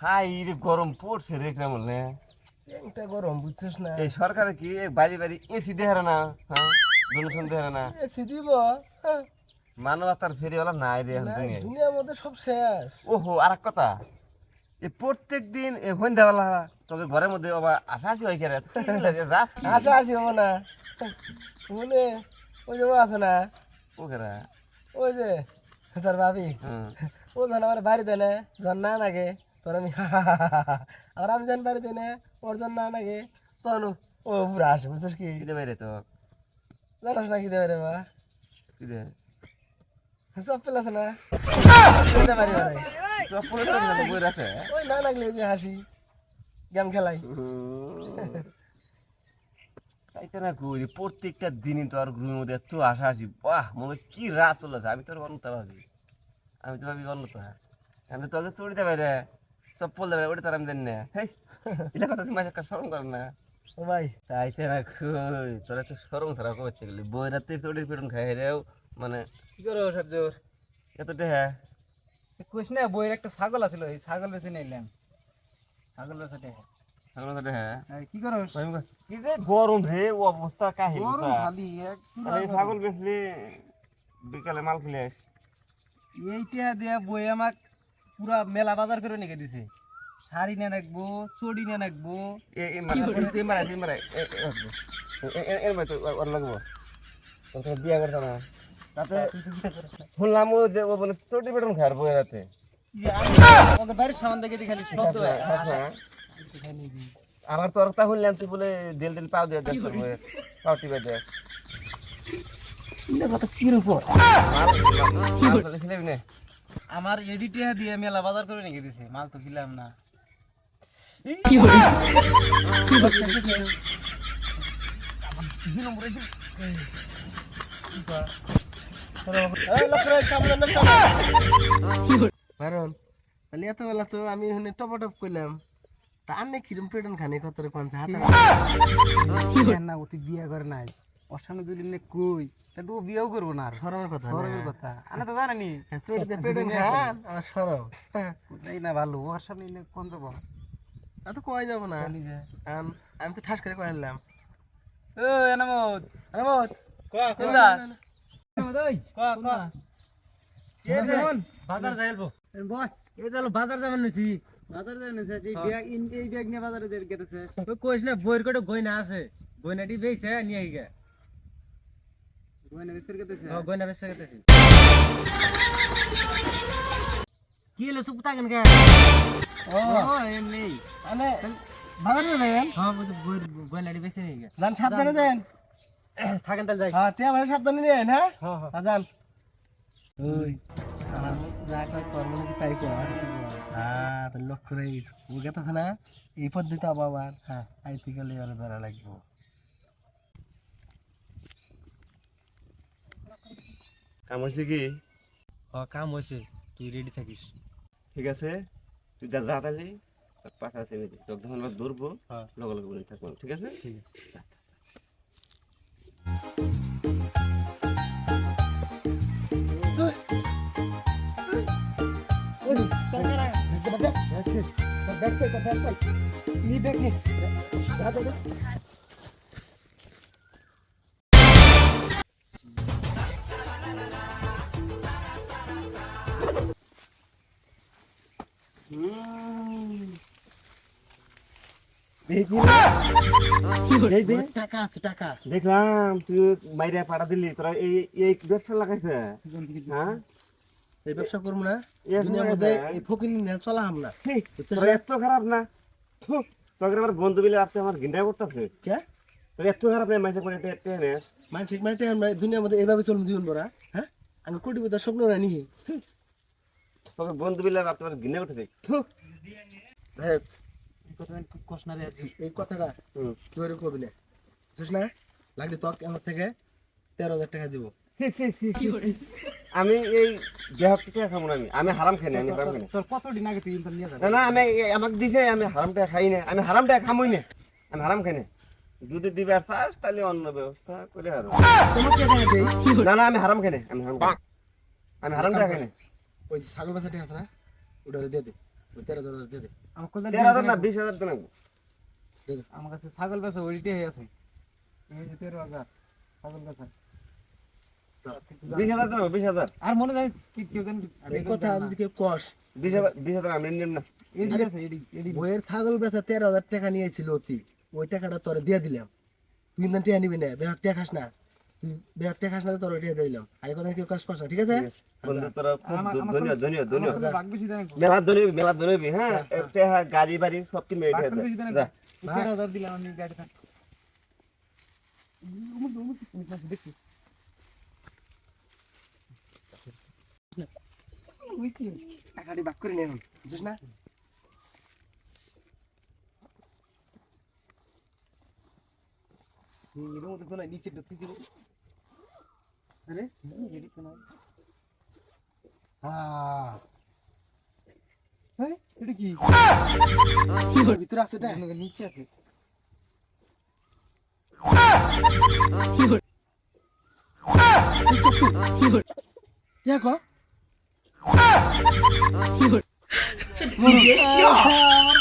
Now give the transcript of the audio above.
High রে গরম পড়ছে রে কেমন একটা গরম বুঝছিস না? এই সরকারে কি বাড়ি বাড়ি এসি দেহারে না হ্যাঁ? ডোনেশন দেহারে না? এসি দিব হ্যাঁ, মানবতার ফেরিওয়ালা নাই রে দুনিয়ার মধ্যে সব শেষ। ওহো আর এক কথা এই প্রত্যেক দিন এই সন্ধ্যাবেলা তোকে ঘরের মধ্যে বাবা আশা আশি হয় কেরে রাস আসা আসি হব না। মনে ওই যে ও আছে না? ও কেরা ওই যে তোর ভাবি। ও জান আমার বাড়িতে না যখন না লাগে তোর আমি আর আমি জান বাড়িতে না ওর যখন না লাগে তখন ও- পুরো আসে বুঝছিস কি? কি দেবে রে তো। জানাস না কি দেবে রে বা কি দে সব পেলে আছে না? ওইটা বাড়ি বাড়াই তো পড়ে তো বই রাতে ওই না লাগলে যে হাসি গেম খেলাই। তাইতে না কই প্রত্যেকটা দিনই তো আর গ্রুপের মধ্যে এত আশা আসি বাহ মনে হয় কি রাত চলেছে। আমি তো আর অন্য ভাবি আমি তো ভাবি অন্য তো আমি তো তোকে চড়িতে পারে পড়লে পারে ওটা তার আমি জানি না। হেই এটা কথা একটা স্মরণ কর না। ভাই। তাইতে না কই তোরা তো সরম ছাড়া করতে গেলি? বই রাতে চড়ির পেটন খাই রেও মানে কি করো সব জোর? এত টেহা কইস না বইয়ের একটা ছাগল আছিল এই ছাগল বেছে নিলাম। ছাগল বেছে সামনে তো টেহা কি করো কি যে গরম রে ও অবস্থা গরম খালি এক ছাগল বেচলি বিকালে মাল খেলে এইটা দিয়া বই আমাক পুরা মেলা বাজার করে নিয়ে দিছে শাড়ি নিয়ে রাখব চড়ি নিয়ে রাখব মানে বিয়া না তাতে শুনলাম ও যে ও বলে চটি বেটন খার বই রাতে ইয়ে, আমি ওদের বাড়ির সামান দেখে খালি শব্দ আমার তোর তা শুনলাম তুই বলে দিল দিল পাও দিয়ে দেখ পাও টিপে কীরকম না আমার এডিটিয়া দিয়ে মেলা বাজার করে নিয়ে দিছে মাল তো কিলাম না কারণ তাহলে এত বেলা তো আমি এখানে টপ টপ করলাম তা আর নেই কিরম পেটন খানি কত রে পঞ্চাশ হাজার না অতি বিয়ে করে নাই ওর সামনে দুই দিন কই? তা তো বিয়েও করব না আর। সরমের কথা সরমের কথা। আমি তো জানি হ্যাঁ চটিতে পেটন খান আমার সরম এই না ভালো ওর সামনে এলে কোন যাব তা তো কয় যাব না। আম- আমি তো ঠাস করে কয়ে নিলাম ও এনামত আরামত কোন দাস এনামত ওই ক ক এ যেমন বাজার যাইলবো বয় এ চলো বাজার যাবেন নছি। বাজার যাবেন নছি এই ব্যাগ ইন এই ব্যাগ নিয়ে বাজারে দের গেতেছে তো কইছ না বইর কোটে গয়না আছে। গয়নাটি বেইছে নিয়ে আইগা। গয়না বেচতে গেতেছে? হ্যাঁ কি হলো সুপ তাকেন কে ও ও এমনি। মানে বাজারে যাবেন? হ্যাঁ বুঝ গয়নাটি বেচে নিয়ে গা যান সাবধানে যান। থাকেন তাহলে যাই। হ্যাঁ টিয়া ভাই সাবধানে নিয়ে হ্যাঁ? হ্যাঁ হ্যাঁ। হ্যাঁ যান। ওই আমার যা কয় তোর মনে কি তাই কয় হ্যাঁ তো লক্ষ্য রে ও গেতেছে না? এই পদ্ধতি আবার হ্যাঁ আইতে গেলে ধরা লাগবো। কাম হয়েছে কি ও কাম হইছে তুই রেডি থাকিস ঠিক আছে তুই যা যা তাহলে পাঠা চেপে দে তোকে যখন আবার ধরবো হ্যাঁ লগে লগে বলে থাকব ঠিক আছে ঠিক আছে টাকা আছে টাকা দেখলাম তুই মাইরে পাঠা দিলি। তোরা এই এই ব্যবসা লাগাইছে? হ্যাঁ? এই ব্যবসা করব না। ফকির চলাম তোরা এত খারাপ না। তোকে আমার বন্ধু বিলে আপনি আমার গিন্ডা করতেছে। কে? তোর এত খারাপ নেই মাইসে করে টেনে মানসিক মানে দুনিয়ার মধ্যে এইভাবে চলুন জীবন ভরা হ্যাঁ? আমি কোটি স্বপ্ন না নিহি তোকে বন্ধু বিলে আপনি আমার গিন্ডা করতেছে থু। যাই হোক, এই কথাটা কি করে কবিলে বুঝছিস না। লাগলে তোর আমার থেকে তেরো হাজার টাকা দিব। আমি এই দেহ টিকা খাব না আমি। আমি হারাম খাই না আমি হারাম খাই না। তোর কত আগে তুই নিয়ে না না আমি এই- আমাকে দিছে আমি হারামটা খাই না। আমি হারামটা খামই না। আমি হারাম খাই না। যদি দিবে আর চাস তাহলে অন্য ব্যবস্থা করে হারো। তোমাকে না না আমি হারাম খাই না আমি হারাম। আমি হারামটা খাই না। ওই ছাগল টাকা আছে না? ওটা দিয়ে দে তেরো হাজার দিয়ে দে। আমার কোথায় তেরো হাজার না বিশ হাজার তো নেব। আমার কাছে ছাগল বেচা ওইটাই হয়ে আছে। এই যে তেরো হাজার ছাগল বিশ হাজার বিশ হাজার। আর মনে হয় কেউ জানি কথা যদি কেউ কষ বিশ হাজার বিশ হাজার আমি না। বইয়ের ছাগল বেচা তেরো হাজার টাকা নিয়েছিল অতি। ওই টাকাটা তোরে দিয়ে দিলাম। তুই টিয়া নিবি না বেহার টিয়া খাস না। টিয়া খাস না তোর দিয়ে দিলাম আর কথা কেউ কাজ করছ ঠিক আছে হ্যাঁ গাড়ি বাড়ি সব কিনে টাকাটি বাক করে নেন বুঝছিস না এর মধ্যে তো নাই নিচে ঢুকতে দিব আরে এডি তো নাই হ্যাঁ এটা কি কি ভিতরে আছে এটা নিচে আছে দেখো আমার